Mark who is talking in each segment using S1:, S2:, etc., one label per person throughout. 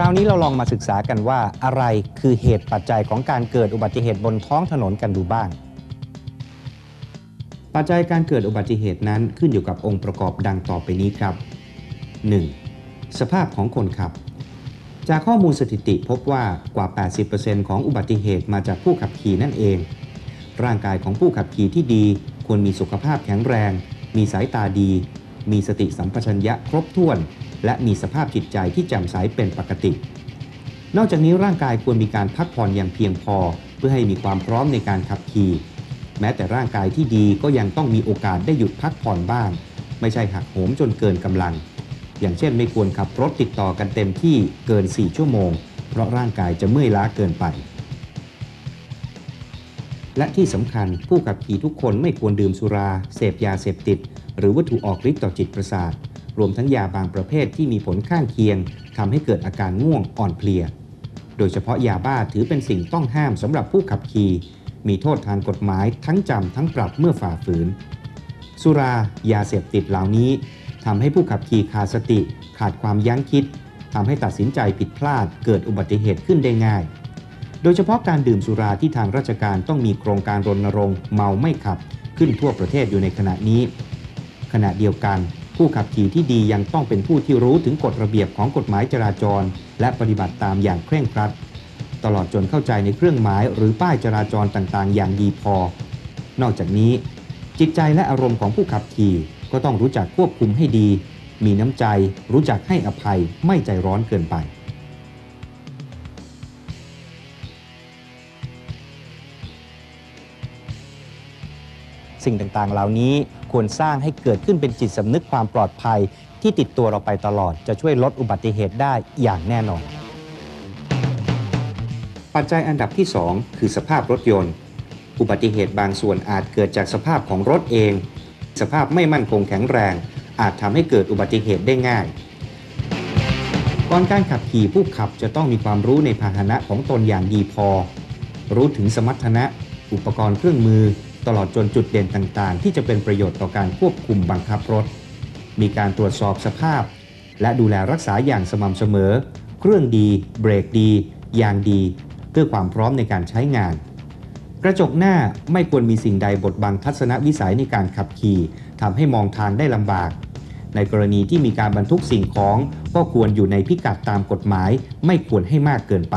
S1: คราวนี้เราลองมาศึกษากันว่าอะไรคือเหตุปัจจัยของการเกิดอุบัติเหตุบนท้องถนนกันดูบ้าง ปัจจัยการเกิดอุบัติเหตุนั้นขึ้นอยู่กับองค์ประกอบดังต่อไปนี้ครับ 1. สภาพของคนขับ จากข้อมูลสถิติพบว่ากว่า 80%ของอุบัติเหตุมาจากผู้ขับขี่นั่นเอง ร่างกายของผู้ขับขี่ที่ดีควรมีสุขภาพแข็งแรง มีสายตาดี มีสติสัมปชัญญะครบถ้วน และมีสภาพจิตใจที่แจ่มใสเป็นปกติ นอกจากนี้ร่างกายควรมีการพักผ่อนอย่างเพียงพอ เพื่อให้มีความพร้อมในการขับขี่แม้แต่ร่างกายที่ดีก็ยังต้องมีโอกาสได้หยุดพักผ่อนบ้าง ไม่ใช่หักโหมจนเกินกำลัง อย่างเช่นไม่ควรขับรถติดต่อกันเต็มที่เกิน 4 ชั่วโมง เพราะร่างกายจะเมื่อยล้าเกินไป และที่สำคัญผู้ขับขี่ทุกคนไม่ควรดื่มสุรา เสพยาเสพติด หรือวัตถุออกฤทธิ์ต่อจิตประสาท รวมทั้งยาบางประเภทที่มีผลข้างเคียงทำให้เกิดอาการง่วงอ่อนเพลีย โดยเฉพาะยาบ้าถือเป็นสิ่งต้องห้ามสำหรับผู้ขับขี่มีโทษทางกฎหมายทั้งจำทั้งปรับเมื่อฝ่าฝืน สุรายาเสพติดเหล่านี้ทำให้ผู้ขับขี่ขาดสติ ขาดความยั้งคิดทำให้ตัดสินใจผิดพลาดเกิดอุบัติเหตุขึ้นได้ง่าย โดยเฉพาะการดื่มสุราที่ทางราชการต้องมีโครงการรณรงค์เมาไม่ขับ ขึ้นทั่วประเทศอยู่ในขณะนี้ ขณะเดียวกัน ผู้ขับขี่ที่ดียังต้องเป็นผู้ที่รู้ถึงกฎระเบียบของกฎหมายจราจร และปฏิบัติตามอย่างเคร่งครัด ตลอดจนเข้าใจในเครื่องหมายหรือป้ายจราจรต่างๆ อย่างดีพอ นอกจากนี้ จิตใจและอารมณ์ของผู้ขับขี่ก็ต้องรู้จักควบคุมให้ดี มีน้ำใจ รู้จักให้อภัยไม่ใจร้อนเกินไปสิ่งต่างๆ เหล่านี้ ควรสร้างให้เกิดขึ้นเป็นจิตสำนึกความปลอดภัย ที่ติดตัวเราไปตลอด จะช่วยลดอุบัติเหตุได้อย่างแน่นอน ปัจจัยอันดับที่ 2 คือสภาพรถยนต์ อุบัติเหตุบางส่วนอาจเกิดจากสภาพของรถเอง สภาพไม่มั่นคงแข็งแรง อาจทำให้เกิดอุบัติเหตุได้ง่ายก่อนการขับขี่ผู้ขับจะต้องมีความรู้ในพาหนะของตนอย่างดีพอ รู้ถึงสมรรถนะ อุปกรณ์เครื่องมือ ตลอดจนจุดเด่นต่างๆ ที่จะเป็นประโยชน์ต่อการควบคุมบังคับรถ มีการตรวจสอบสภาพ และดูแลรักษาอย่างสม่ำเสมอ เครื่องดี เบรกดียางดี เพื่อความพร้อมในการใช้งาน กระจกหน้าไม่ควรมีสิ่งใดบดบังทัศนวิสัยในการขับขี่ทำให้มองทางได้ลำบาก ในกรณีที่มีการบรรทุกสิ่งของ ก็ควรอยู่ในพิกัดตามกฎหมาย ไม่ควรให้มากเกินไป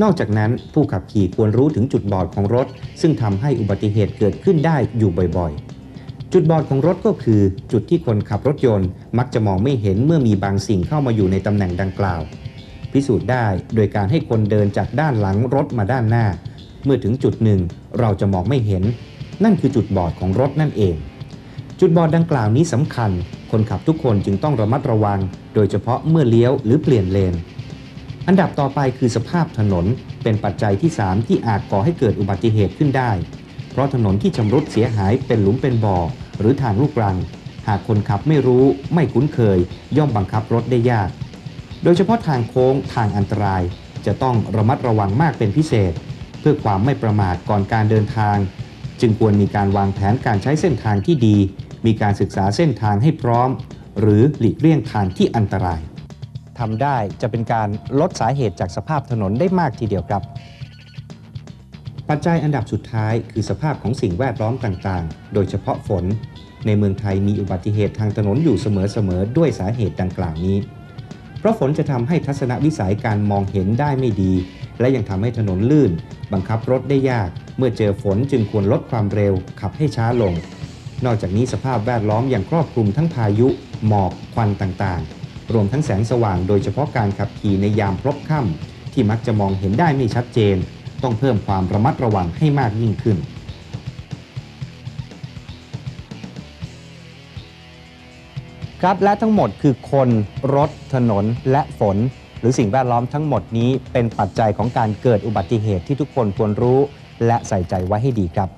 S1: นอกจากนั้นผู้ขับขี่ควรรู้ถึงจุดบอดของรถ ซึ่งทำให้อุบัติเหตุเกิดขึ้นได้อยู่บ่อยๆ จุดบอดของรถก็คือ จุดที่คนขับรถยนต์ มักจะมองไม่เห็นเมื่อมีบางสิ่งเข้ามาอยู่ในตำแหน่งดังกล่าว พิสูจน์ได้โดยการให้คนเดินจากด้านหลังรถมาด้านหน้า เมื่อถึงจุดหนึ่ง เราจะมองไม่เห็น นั่นคือจุดบอดของรถนั่นเอง จุดบอดดังกล่าวนี้สำคัญ คนขับทุกคนจึงต้องระมัดระวัง โดยเฉพาะเมื่อเลี้ยวหรือเปลี่ยนเลน อันดับต่อไปคือสภาพถนนเป็นปัจจัยที่ 3 ที่อาจก่อให้เกิดอุบัติเหตุขึ้นได้ เพราะถนนที่ชำรุดเสียหายเป็นหลุมเป็นบ่อ หรือทางลูกรัง หากคนขับไม่รู้ไม่คุ้นเคย ย่อมบังคับรถได้ยาก โดยเฉพาะทางโค้งทางอันตราย จะต้องระมัดระวังมากเป็นพิเศษ เพื่อความไม่ประมาทก่อนการเดินทาง จึงควรมีการวางแผนการใช้เส้นทางที่ดี มีการศึกษาเส้นทางให้พร้อม หรือหลีกเลี่ยงทางที่อันตราย ทำได้จะเป็นการลดสาเหตุจากสภาพถนนได้มากทีเดียวครับ ปัจจัยอันดับสุดท้ายคือสภาพของสิ่งแวดล้อมต่างๆ โดยเฉพาะฝน ในเมืองไทยมีอุบัติเหตุทางถนนอยู่เสมอๆด้วยสาเหตุดังกล่าวนี้ เพราะฝนจะทำให้ทัศนวิสัยการมองเห็นได้ไม่ดี และยังทำให้ถนนลื่น บังคับรถได้ยาก เมื่อเจอฝนจึงควรลดความเร็ว ขับให้ช้าลง นอกจากนี้สภาพแวดล้อมยังครอบคลุมทั้งพายุ หมอก ควันต่างๆ รวมทั้งแสงสว่างโดยเฉพาะการขับขี่ในยามพลบค่ำที่มักจะมองเห็นได้ไม่ชัดเจน ต้องเพิ่มความระมัดระวังให้มากยิ่งขึ้น ครับและทั้งหมดคือคน รถ ถนน และฝน หรือสิ่งแวดล้อมทั้งหมดนี้เป็นปัจจัยของการเกิดอุบัติเหตุที่ทุกคนควรรู้ และใส่ใจไว้ให้ดีครับ